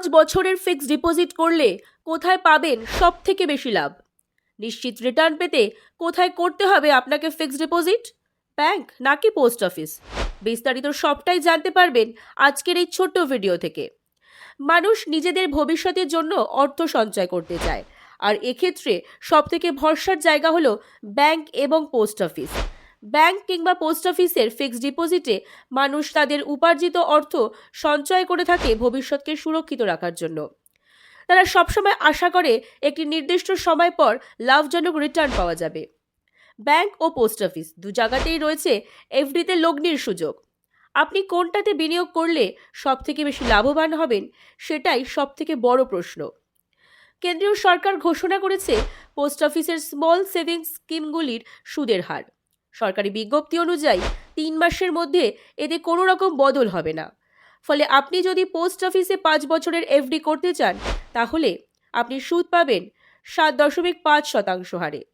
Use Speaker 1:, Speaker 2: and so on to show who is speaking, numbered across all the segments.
Speaker 1: পাঁচ বছরের fixed deposit করলে কোথায় পাবেন সব থেকে বেশি লাভ? নিশ্চিত রিটার্ন পেতে কোথায় করতে হবে আপনাকে ফিক্সড ডিপোজিট ব্যাংক নাকি পোস্ট অফিস বিস্তারিত সবটাই জানতে পারবেন আজকের এই ছোট্ট ভিডিও থেকে। মানুষ নিজেদের ভবিষ্যতের জন্য অর্থ সঞ্চয় করতে চায়। আর এক্ষেত্রে সবথেকে ভরসার জায়গা হলো ব্যাংক এবং পোস্ট অফিস ব্যাংক কিংবা পোস্ট অফিসের ফিক্সড ডিপোজিটে মানুষ তাদের উপার্জিত অর্থ সঞ্চয় করে থাকে ভবিষ্যৎকে সুরক্ষিত রাখার জন্য। তারা সবসময় আশা করে একটি নির্দিষ্ট সময় পর লাভজনক রিটার্ন পাওয়া যাবে। ব্যাংক ও পোস্ট অফিস দু জায়গাতেই রয়েছে এফডিতে লগ্নির সুযোগ। আপনি কোনটাতে বিনিয়োগ করলে সবথেকে বেশি লাভবান হবেন সেটাই সবথেকে বড় প্রশ্ন। কেন্দ্রীয় সরকার ঘোষণা করেছে পোস্ট অফিসের স্মল সেভিংস স্কিমগুলির সুদের হার। সরকারি বিজ্ঞপ্তি অনুযায়ী তিন মাসের মধ্যে এতে কোনো রকম বদল হবে না। ফলে আপনি যদি পোস্ট অফিসে পাঁচ বছরের এফডি করতে চান, তাহলে আপনি সুদ পাবেন সাত দশমিক পাঁচ শতাংশ হারে।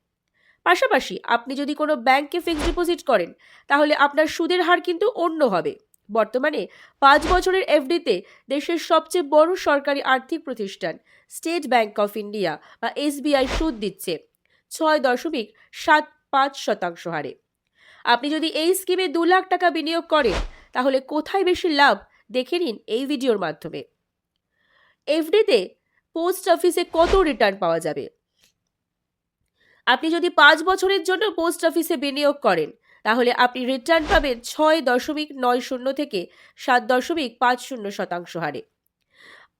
Speaker 1: পাশাপাশি আপনি যদি কোনো ব্যাংকে ফিক্সড ডিপোজিট করেন, তাহলে আপনার সুদের হার কিন্তু অন্য হবে। বর্তমানে পাঁচ বছরের এফডিতে দেশের সবচেয়ে বড় সরকারি আর্থিক প্রতিষ্ঠান স্টেট ব্যাংক অফ ইন্ডিয়া বা এসবিআই সুদ দিচ্ছে ছয় দশমিক সাত পাঁচ শতাংশ হারে। আপনি যদি এই স্কিমে দু লাখ টাকা বিনিয়োগ করেন, তাহলে কোথায় বেশি লাভ? দেখে নিন এই ভিডিওর মাধ্যমে। এফডিতে পোস্ট অফিসে কত রিটার্ন পাওয়া যাবে? আপনি যদি পাঁচ বছরের জন্য পোস্ট অফিসে বিনিয়োগ করেন, তাহলে আপনি রিটার্ন পাবেন ছয় দশমিক নয় শূন্য থেকে সাত দশমিক পাঁচ শূন্য শতাংশ হারে।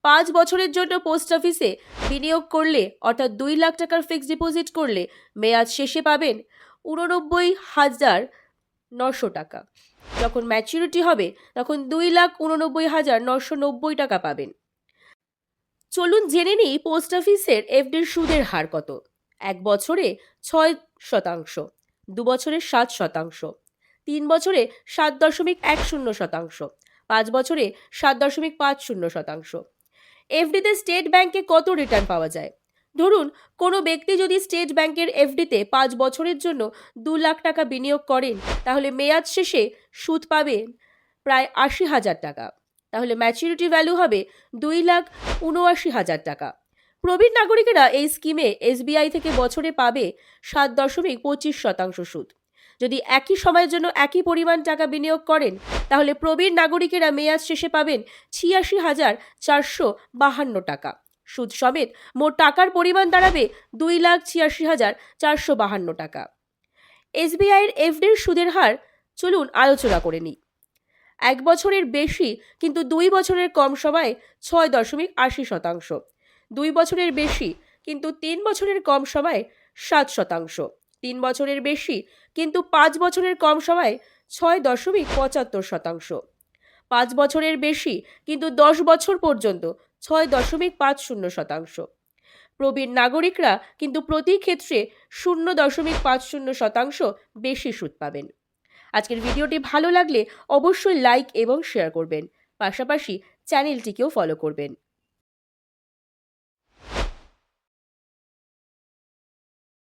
Speaker 1: পাঁচ বছরের জন্য পোস্ট অফিসে বিনিয়োগ করলে, অর্থাৎ দুই লাখ টাকার ফিক্সড ডিপোজিট করলে, মেয়াদ শেষে পাবেন উননব্বই হাজার নশো টাকা। যখন ম্যাচুরিটি হবে, তখন দুই লাখ উননব্বই হাজার নশো নব্বই টাকা পাবেন। চলুন জেনে নিই পোস্ট অফিসের এফডির সুদের হার কত। এক বছরে ছয় শতাংশ, দু বছরে সাত শতাংশ, তিন বছরে সাত দশমিক এক শূন্য শতাংশ, পাঁচ বছরে সাত দশমিক পাঁচ শূন্য শতাংশ। এফডিতে স্টেট ব্যাংকে কত রিটার্ন পাওয়া যায়? ধরুন, কোনো ব্যক্তি যদি স্টেট ব্যাংকের এফডিতে পাঁচ বছরের জন্য দু লাখ টাকা বিনিয়োগ করেন, তাহলে মেয়াদ শেষে সুদ পাবেন প্রায় আশি হাজার টাকা। তাহলে ম্যাচুরিটি ভ্যালু হবে দুই লাখ উনআশি হাজার টাকা। প্রবীণ নাগরিকেরা এই স্কিমে এসবিআই থেকে বছরে পাবে সাত দশমিক পঁচিশ শতাংশ সুদ। যদি একই সময়ের জন্য একই পরিমাণ টাকা বিনিয়োগ করেন, তাহলে প্রবীণ নাগরিকেরা মেয়াদ শেষে পাবেন ছিয়াশি হাজার চারশো বাহান্ন টাকা। সুদ সমেত মোট টাকার পরিমাণ দাঁড়াবে দুই লাখ ছিয়াশি হাজার চারশো বাহান্ন টাকা। এসবিআইয়ের এফডির সুদের হার চলুন আলোচনা করে নিই। এক বছরের বেশি কিন্তু দুই বছরের কম সময়ে ছয় দশমিক আশি শতাংশ। দুই বছরের বেশি কিন্তু তিন বছরের কম সময়ে সাত শতাংশ। তিন বছরের বেশি কিন্তু পাঁচ বছরের কম সময়ে ছয় দশমিক পঁচাত্তর শতাংশ। পাঁচ বছরের বেশি কিন্তু দশ বছর পর্যন্ত ছয় দশমিক পাঁচ শূন্য শতাংশ। প্রবীণ নাগরিকরা কিন্তু প্রতি ক্ষেত্রে শূন্য দশমিক পাঁচ শূন্য শতাংশ বেশি সুদ পাবেন। আজকের ভিডিওটি ভালো লাগলে অবশ্যই লাইক এবং শেয়ার করবেন। পাশাপাশি চ্যানেলটিকেও ফলো করবেন।